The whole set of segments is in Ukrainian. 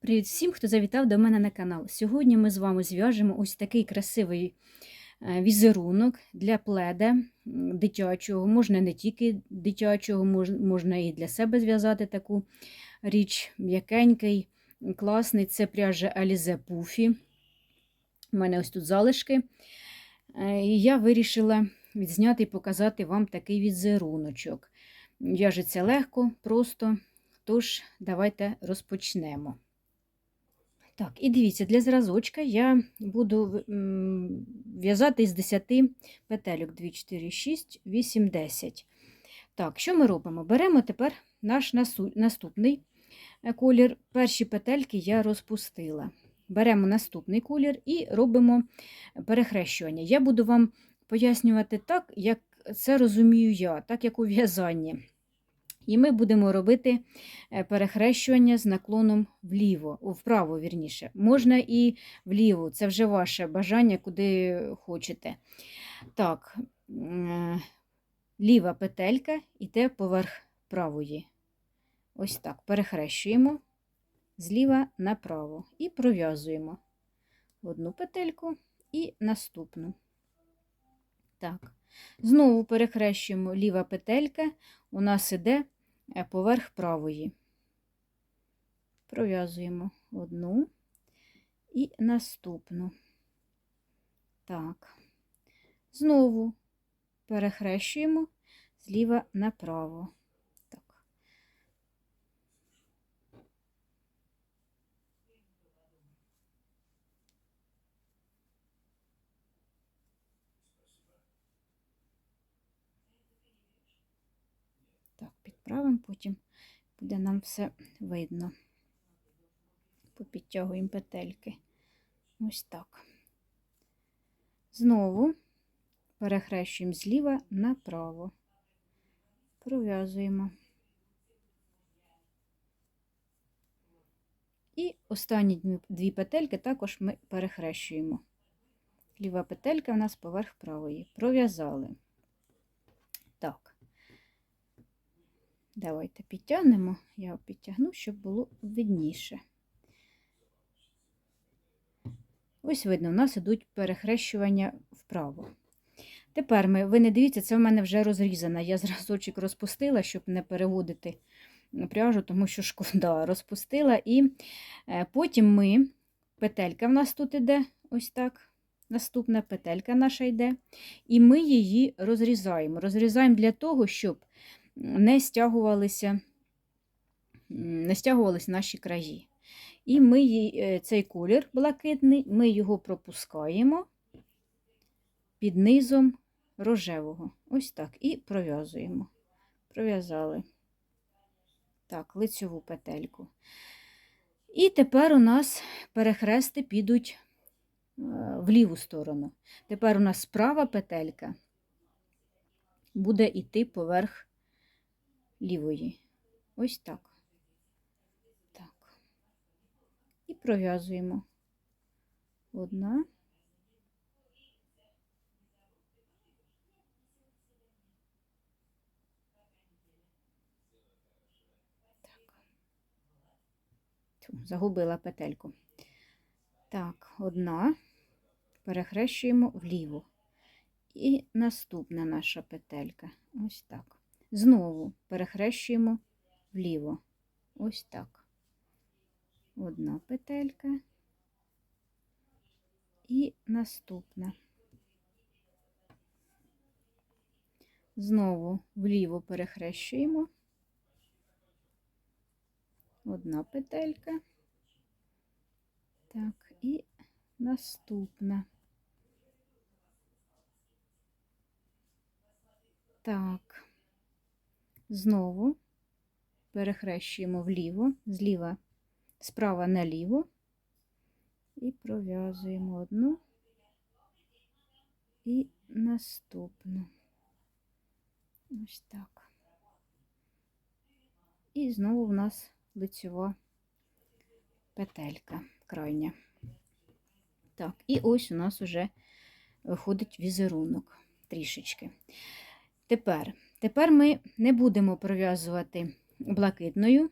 Привіт всім, хто завітав до мене на канал. Сьогодні ми з вами зв'яжемо ось такий красивий е, візерунок для пледа дитячого. Можна не тільки дитячого, можна і для себе зв'язати таку річ. М'якенький, класний. Це пряжа Alize Puffy. У мене ось тут залишки. Е, І я вирішила відзняти і показати вам такий візеруночок. В'яжеться легко, просто. Тож, давайте розпочнемо. Так, і дивіться, для зразочка я буду в'язати з 10 петельок 2, 4, 6, 8, 10. Так, що ми робимо? Беремо тепер наш наступний е, колір. Перші петельки я розпустила. Беремо наступний колір і робимо перехрещування. Я буду вам пояснювати так, як це розумію я, так як у в'язанні. І ми будемо робити е, перехрещування з наклоном вліво, вправо, вірніше. Можна і вліво, це вже ваше бажання, куди хочете. Так, е, ліва петелька йде поверх правої. Ось так. Перехрещуємо зліва направо і пров'язуємо одну петельку і наступну. Так. Знову перехрещуємо ліва петелька, у нас іде поверх правої. Пров'язуємо одну і наступну. Так. Знову перехрещуємо зліва направо. Так. Так, підправимо, потім буде нам все видно. Попідтягуємо петельки. Ось так. Знову перехрещуємо зліва направо. Пров'язуємо. І останні дві- петельки також ми перехрещуємо. Ліва петелька у нас поверх правої. Пров'язали. Так. Давайте підтягнемо. Я підтягну, щоб було видніше. Ось видно, у нас ідуть перехрещування вправо. Тепер ми, ви не дивіться, це в мене вже розрізано. Я зразочок розпустила, щоб не переводити пряжу, тому що шкода розпустила. І е, потім ми, петелька в нас тут іде, ось так. Наступна петелька наша йде, і ми її розрізаємо. Розрізаємо для того, щоб не стягувалися, не стягувалися наші краї. І ми е, цей колір блакитний, ми його пропускаємо під низом рожевого. Ось так. І пров'язуємо. Пров'язали. Так, лицьову петельку. І тепер у нас перехрести підуть е, в ліву сторону. Тепер у нас справа петелька буде йти поверх лівої. Ось так. Так. І пров'язуємо. Одна. Так. Загубила петельку. Так, одна. Перехрещуємо вліво. І наступна наша петелька. Ось так. Знову перехрещуємо вліво. Ось так. Одна петелька і наступна. Знову вліво перехрещуємо. Одна петелька. Так, і наступна. Так, знову перехрещуємо вліво, зліва, справа наліво і пров'язуємо одну і наступну. Ось так. І знову в нас лицьова петелька крайня. Так, і ось у нас уже виходить візерунок трішечки. Тепер, тепер ми не будемо пров'язувати блакитною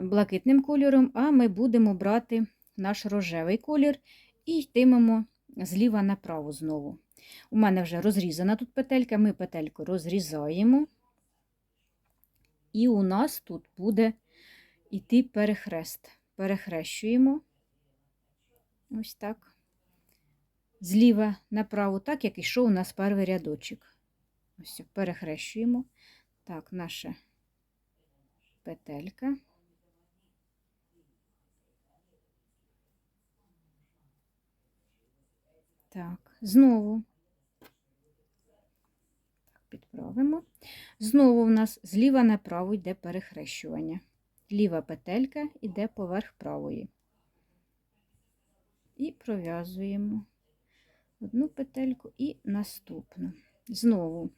блакитним кольором, а ми будемо брати наш рожевий колір і йтимемо зліва направо знову. У мене вже розрізана тут петелька, ми петельку розрізаємо, і у нас тут буде йти перехрест. Перехрещуємо ось так, зліва направо, так як ішов у нас перший рядочок. Ось перехрещуємо. Так, наша петелька. Так, знову так, підправимо. Знову в нас зліва направо йде перехрещування. Ліва петелька йде поверх правої. І пров'язуємо одну петельку і наступну. Знову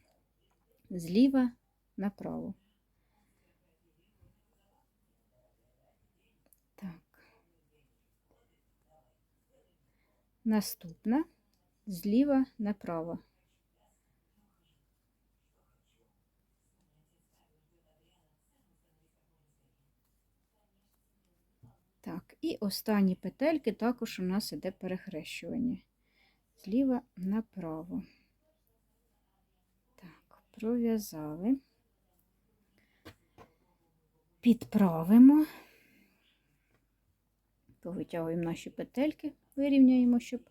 зліва направо. Так. Наступна зліва направо. Так, і останні петельки також у нас іде перехрещування. Зліва направо. Пров'язали. Підправимо, повитягуємо наші петельки, вирівняємо, щоб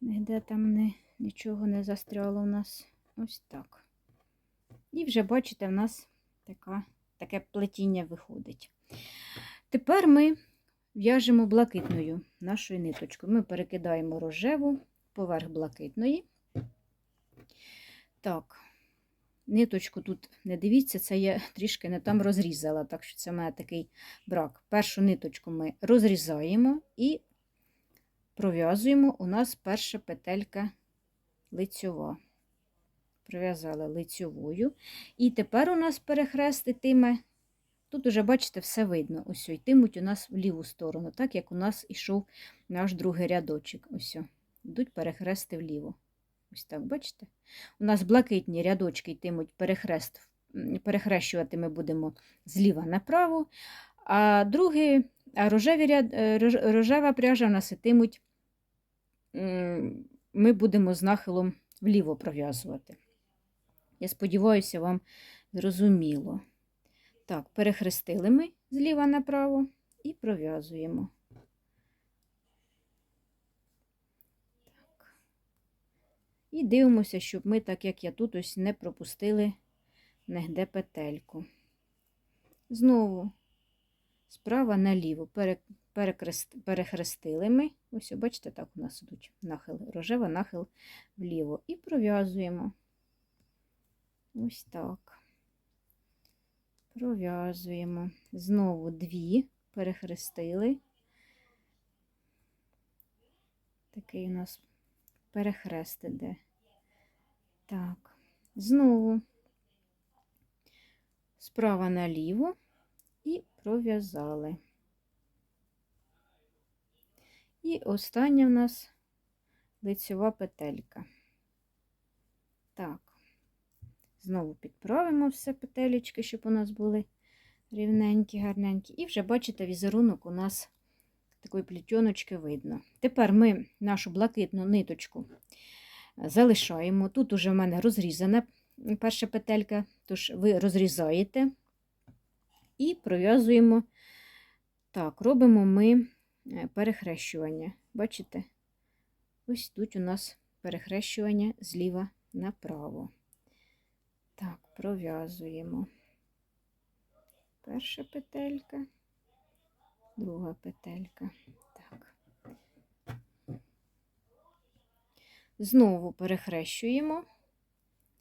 ніде там не, нічого не застряло у нас. Ось так. І вже, бачите, в нас така, таке плетіння виходить. Тепер ми в'яжемо блакитною нашою ниточкою. Ми перекидаємо рожеву поверх блакитної. Так, ниточку тут не дивіться, це я трішки не там розрізала, так що це мене такий брак. Першу ниточку ми розрізаємо і пров'язуємо у нас перша петелька лицьова. Пров'язали лицьовою. І тепер у нас перехрест йтиме. Тут уже, бачите, все видно. Ось йтимуть у нас в ліву сторону, так як у нас ішов наш другий рядочок. Ось, йдуть перехрести вліво. Ось так, бачите? У нас блакитні рядочки йтимуть перехрест, перехрещувати ми будемо зліва направо, а другий, а рожеві ряд, рожева пряжа у нас ітимуть, ми будемо з нахилом вліво пров'язувати. Я сподіваюся, вам зрозуміло. Так, перехрестили ми зліва направо і пров'язуємо. І дивимося, щоб ми, так як я тут ось не пропустили негде петельку. Знову справа наліво перехрестили ми. Ось, бачите, так у нас ідуть нахил, рожева нахил вліво. І пров'язуємо. Ось так. Пров'язуємо. Знову дві перехрестили. Такий у нас перехрест іде. Так, знову справа наліво і пров'язали. І остання в нас лицьова петелька. Так, знову підправимо все петелечки, щоб у нас були рівненькі, гарненькі. І вже, бачите, візерунок у нас такої плітьоночки видно. Тепер ми нашу блакитну ниточку залишаємо. Тут уже в мене розрізана перша петелька, тож ви розрізаєте і пров'язуємо. Так, робимо ми е, перехрещування. Бачите? Ось тут у нас перехрещування зліва направо. Так, пров'язуємо перша петелька друга петелька. Так. Знову перехрещуємо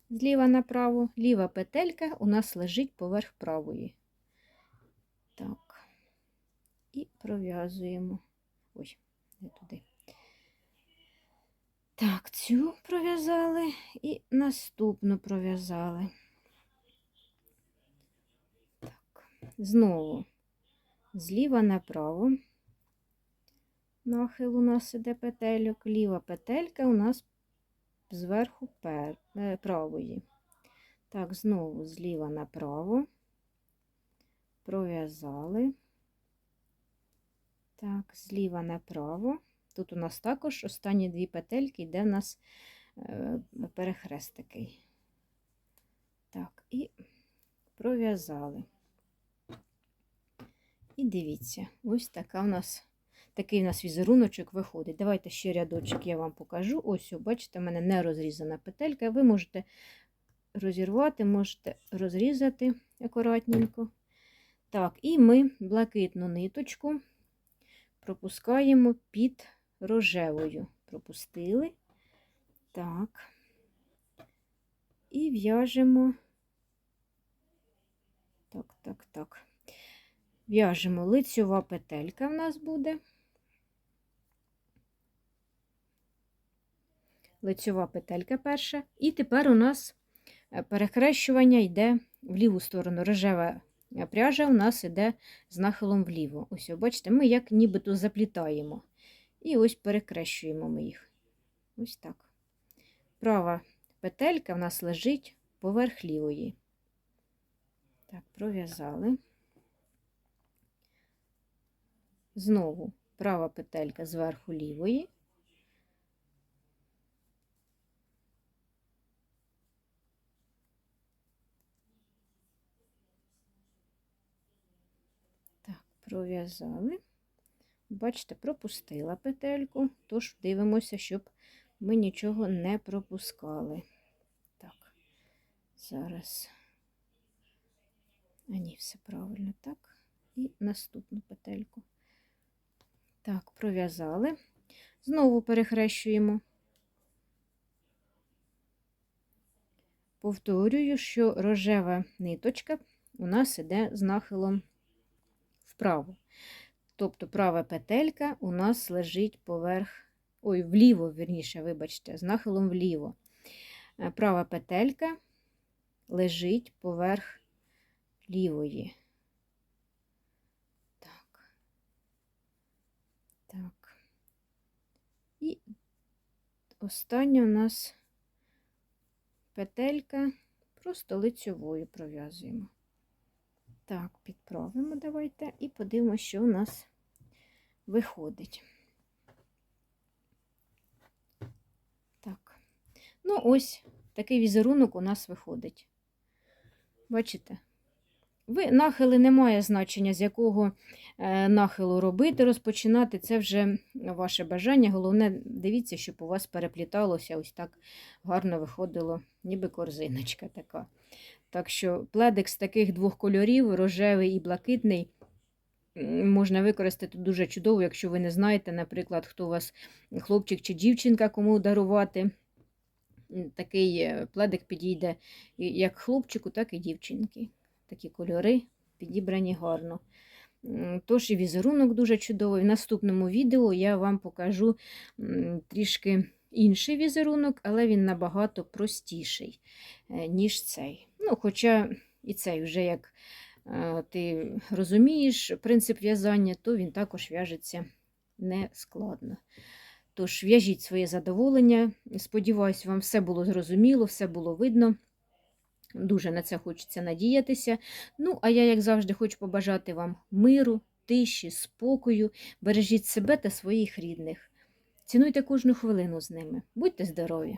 зліва направо, ліва петелька у нас лежить поверх правої. Так, і пров'язуємо. Ой, не туди. Так, цю пров'язали і наступну пров'язали. Так, знову зліва направо. Нахил у нас іде петельок, ліва петелька у нас зверху пер, е, правої. Так, знову зліва направо. пров'язали. Так, зліва направо. Тут у нас також останні дві петельки, йде в нас е, перехрест такий. Так, і пров'язали. І дивіться, ось така у нас, такий у нас візеруночок виходить. Давайте ще рядочок я вам покажу. Ось, бачите, в мене не розрізана петелька. Ви можете розірвати, можете розрізати акуратненько. Так, і ми блакитну ниточку пропускаємо під рожевою. Пропустили. Так. І в'яжемо. Так, так, так. В'яжемо лицьова петелька в нас буде. Лицьова петелька перша. І тепер у нас е, перехрещування йде в ліву сторону. Рожева е, пряжа у нас йде з нахилом вліво. Ось, бачите, ми як нібито заплітаємо. І ось перекрещуємо ми їх. Ось так. Права петелька в нас лежить поверх лівої. Так, пров'язали. Знову права петелька зверху лівої. Так, пров'язали. Бачите, пропустила петельку, тож дивимося, щоб ми нічого не пропускали. Так, зараз. А ні, все правильно, так. І наступну петельку. Так, пров'язали. Знову перехрещуємо. Повторюю, що рожева ниточка у нас іде з нахилом вправо. Тобто права петелька у нас лежить поверх, ой, вліво, верніше, вибачте, з нахилом вліво. Е, Права петелька лежить поверх лівої. Так. Так. І остання у нас петелька просто лицьовою пров'язуємо. Так, підправимо давайте і подивимося, що у нас виходить. Так, ну ось такий візерунок у нас виходить. Бачите? Ви нахили немає значення, з якого е, нахилу робити, розпочинати. Це вже ваше бажання. Головне, дивіться, щоб у вас перепліталося ось так гарно виходило, ніби корзиночка така. Так що пледик з таких двох кольорів, рожевий і блакитний, можна використати дуже чудово, якщо ви не знаєте, наприклад, хто у вас хлопчик чи дівчинка, кому дарувати. Такий е, пледик підійде як хлопчику, так і дівчинки. Такі кольори підібрані гарно. Тож і візерунок дуже чудовий. В наступному відео я вам покажу трішки інший візерунок, але він набагато простіший, е, ніж цей. Ну, Хоча і цей вже як е, ти розумієш принцип в'язання, то він також в'яжеться не складно. Тож, в'яжіть своє задоволення. Сподіваюсь, вам все було зрозуміло, все було видно. Дуже на це хочеться надіятися. Ну, а я, як завжди, хочу побажати вам миру, тиші, спокою. Бережіть себе та своїх рідних. Цінуйте кожну хвилину з ними. Будьте здорові!